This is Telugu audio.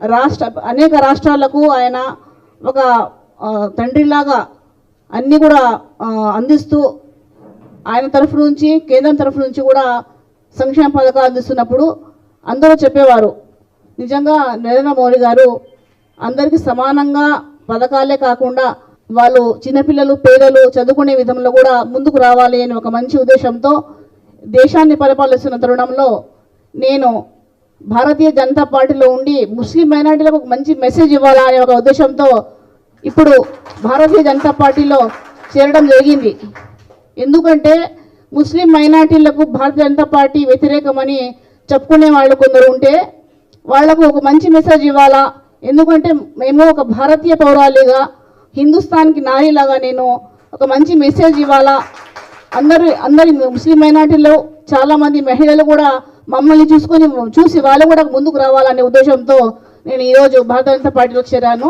రాష్ట్ర అనేక రాష్ట్రాలకు ఆయన ఒక తండ్రిలాగా అన్నీ కూడా అందిస్తూ ఆయన తరఫు నుంచి కేంద్రం తరఫు నుంచి కూడా సంక్షేమ పథకాలు అందిస్తున్నప్పుడు అందరూ చెప్పేవారు నిజంగా నరేంద్ర మోడీ గారు అందరికీ సమానంగా పథకాలే కాకుండా వాళ్ళు చిన్నపిల్లలు పేదలు చదువుకునే విధంలో కూడా ముందుకు రావాలి అని ఒక మంచి ఉద్దేశంతో దేశాన్ని పరిపాలిస్తున్న తరుణంలో నేను భారతీయ జనతా పార్టీలో ఉండి ముస్లిం మైనార్టీలకు ఒక మంచి మెసేజ్ ఇవ్వాలా అనే ఒక ఉద్దేశంతో ఇప్పుడు భారతీయ జనతా పార్టీలో చేరడం జరిగింది. ఎందుకంటే ముస్లిం మైనార్టీలకు భారతీయ జనతా పార్టీ వ్యతిరేకమని చెప్పుకునే వాళ్ళు కొందరు ఉంటే వాళ్ళకు ఒక మంచి మెసేజ్ ఇవ్వాలా? ఎందుకంటే మేము ఒక భారతీయ పౌరాలిగా హిందుస్థాన్కి నారీలాగా నేను ఒక మంచి మెసేజ్ ఇవ్వాలా? అందరు అందరి ముస్లిం మైనార్టీలో చాలామంది మహిళలు కూడా మమ్మల్ని చూసుకొని చూసి వాళ్ళు కూడా ముందుకు రావాలనే ఉద్దేశంతో నేను ఈరోజు భారతీయ జనతా పార్టీలో చేరాను.